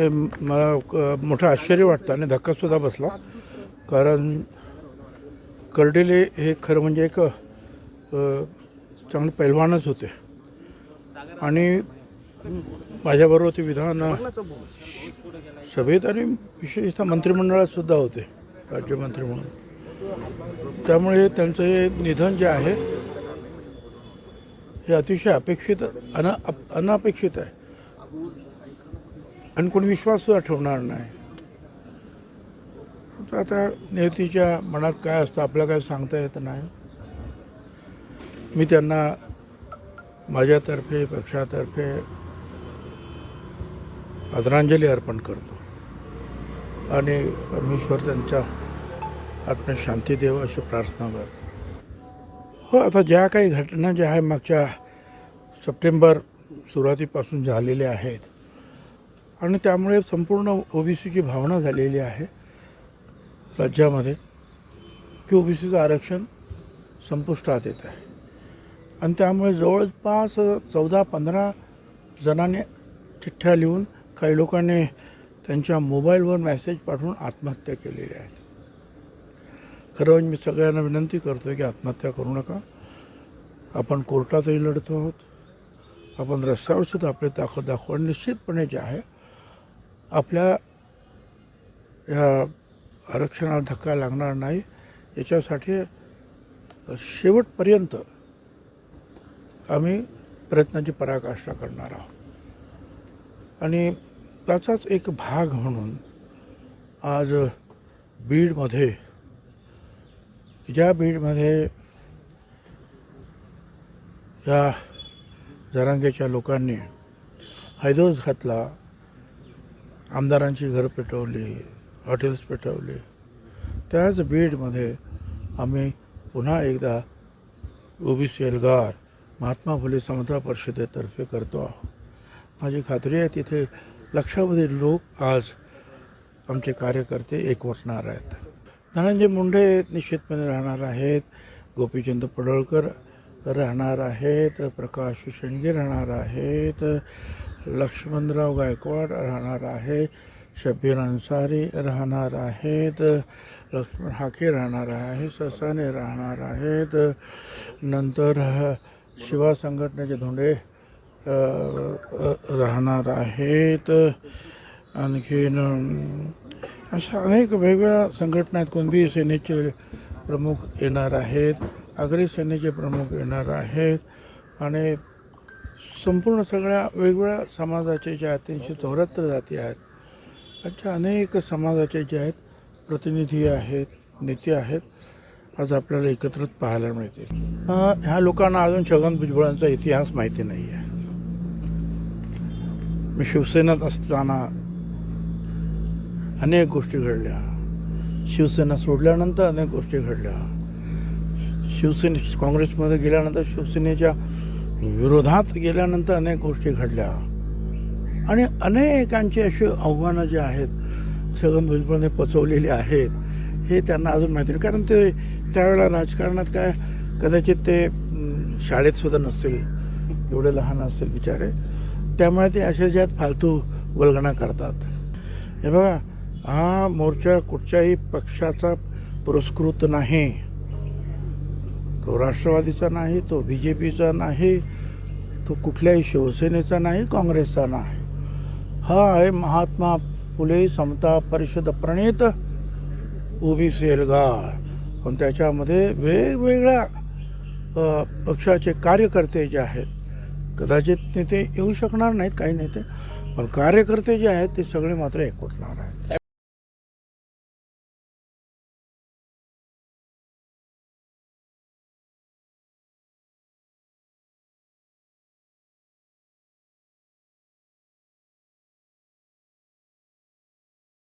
हे मला मोठं आश्चर्य वाटतं आणि धक्कासुद्धा बसला. कारण कर्डिले हे खरं म्हणजे एक चांगले पैलवानच होते. आणि माझ्याबरोबर ते विधान सभेत आणि विशेषतः मंत्रिमंडळात सुद्धा होते राज्यमंत्री म्हणून. त्यामुळे त्यांचं हे निधन जे आहे हे अतिशय अपेक्षित अन अप- अनपेक्षित आहे. आणि कोणी विश्वाससुद्धा ठेवणार नाही. तर आता नियतीच्या मनात काय असतं आपल्याला काय सांगता येत नाही. मी त्यांना माझ्यातर्फे पक्षातर्फे आदरांजली अर्पण करतो. आणि परमेश्वर त्यांच्या आत्म शांती देव अशी प्रार्थना करतो. हो आता ज्या काही घटना ज्या आहे मागच्या सप्टेंबर सुरुवातीपासून झालेल्या आहेत आणि त्यामुळे संपूर्ण ओबीसीची भावना झालेली आहे राज्यामध्ये की ओबीसीचं आरक्षण संपुष्टात येत आहे. आणि त्यामुळे जवळपास चौदा पंधरा जणांनी चिठ्ठ्या लिहून काही लोकांनी त्यांच्या मोबाईलवर मेसेज पाठवून आत्महत्या केलेल्या आहेत खरं म्हणजे मी सगळ्यांना विनंती करतो की आत्महत्या करू नका. आपण कोर्टातही लढतो आहोत. आपण रस्त्यावर सुद्धा आपले दाखव दाखव निश्चितपणे जे आहे आपल्या या आरक्षणाला धक्का लागणार नाही याच्यासाठी शेवटपर्यंत आम्ही प्रयत्नांची पराकाष्ठा करणार आहोत. आणि त्याचाच एक भाग म्हणून आज बीडमध्ये ज्या बीडमध्ये या जरांगेच्या लोकांनी हैदोस घातला आमदारांची घरं पेटवली हॉटेल्स पेटवली. त्याच बीडमध्ये आम्ही पुन्हा एकदा ओबीसी एल्गार महात्मा फुले समता परिषदेतर्फे करतो आहोत. माझी खात्री आहे तिथे लक्षावधी लोक आज आमचे कार्यकर्ते एकवटणार आहेत. धनंजय मुंडे निश्चितपणे राहणार आहेत गोपीचंद पडळकर राहणार आहेत प्रकाश शेंडगे राहणार आहेत लक्ष्मणराव गायकवाड राहणार आहे शब्बीर अन्सारी राहणार आहेत लक्ष्मण हाके राहणार आहे ससाने राहणार आहेत नंतर शिवा संघटनेचे धोंडे राहणार आहेत आणखीन अशा अनेक वेगवेगळ्या संघटना आहेत. कुणबी सेनेचे प्रमुख येणार आहेत आगरी सेनेचे प्रमुख येणार आहेत आणि संपूर्ण सगळ्या वेगवेगळ्या समाजाचे जे आहेत तीनशे चौऱ्याहत्तर जाती आहेत. अच्छा अनेक समाजाचे जे आहेत प्रतिनिधी आहेत नेते आहेत आज आपल्याला एकत्रित पाहायला मिळतील. ह्या लोकांना अजून छगन भुजबळांचा इतिहास माहिती नाही आहे मी शिवसेनेत असताना अनेक गोष्टी घडल्या. शिवसेना सोडल्यानंतर अनेक गोष्टी घडल्या. शिवसेने काँग्रेसमध्ये गेल्यानंतर शिवसेनेच्या विरोधात गेल्यानंतर अनेक गोष्टी घडल्या. आणि अनेकांची अशी आव्हानं जी आहेत छगन भुजबळने पचवलेली आहेत हे त्यांना अजून माहिती नाही. कारण ते त्यावेळेला राजकारणात काय कदाचित ते शाळेतसुद्धा शाळेत सुद्धा नसतील एवढे लहान असतील बिचारे. त्यामुळे ते असे ज्यात फालतू वल्गणा करतात. हे बघा हा मोर्चा कुठच्याही पक्षाचा पुरस्कृत नाही. तो राष्ट्रवादीचा नाही तो बी जे पीचा नाही तो कुठल्याही शिवसेनेचा नाही काँग्रेसचा नाही. हा आहे महात्मा फुले समता परिषद प्रणीत ओबीसी एल्गार पण त्याच्यामध्ये वेगवेगळ्या पक्षाचे कार्यकर्ते जे आहेत कदाचित नेते येऊ शकणार नाहीत काही नेते पण कार्यकर्ते जे आहेत ते सगळे मात्र एकवटणार आहेत.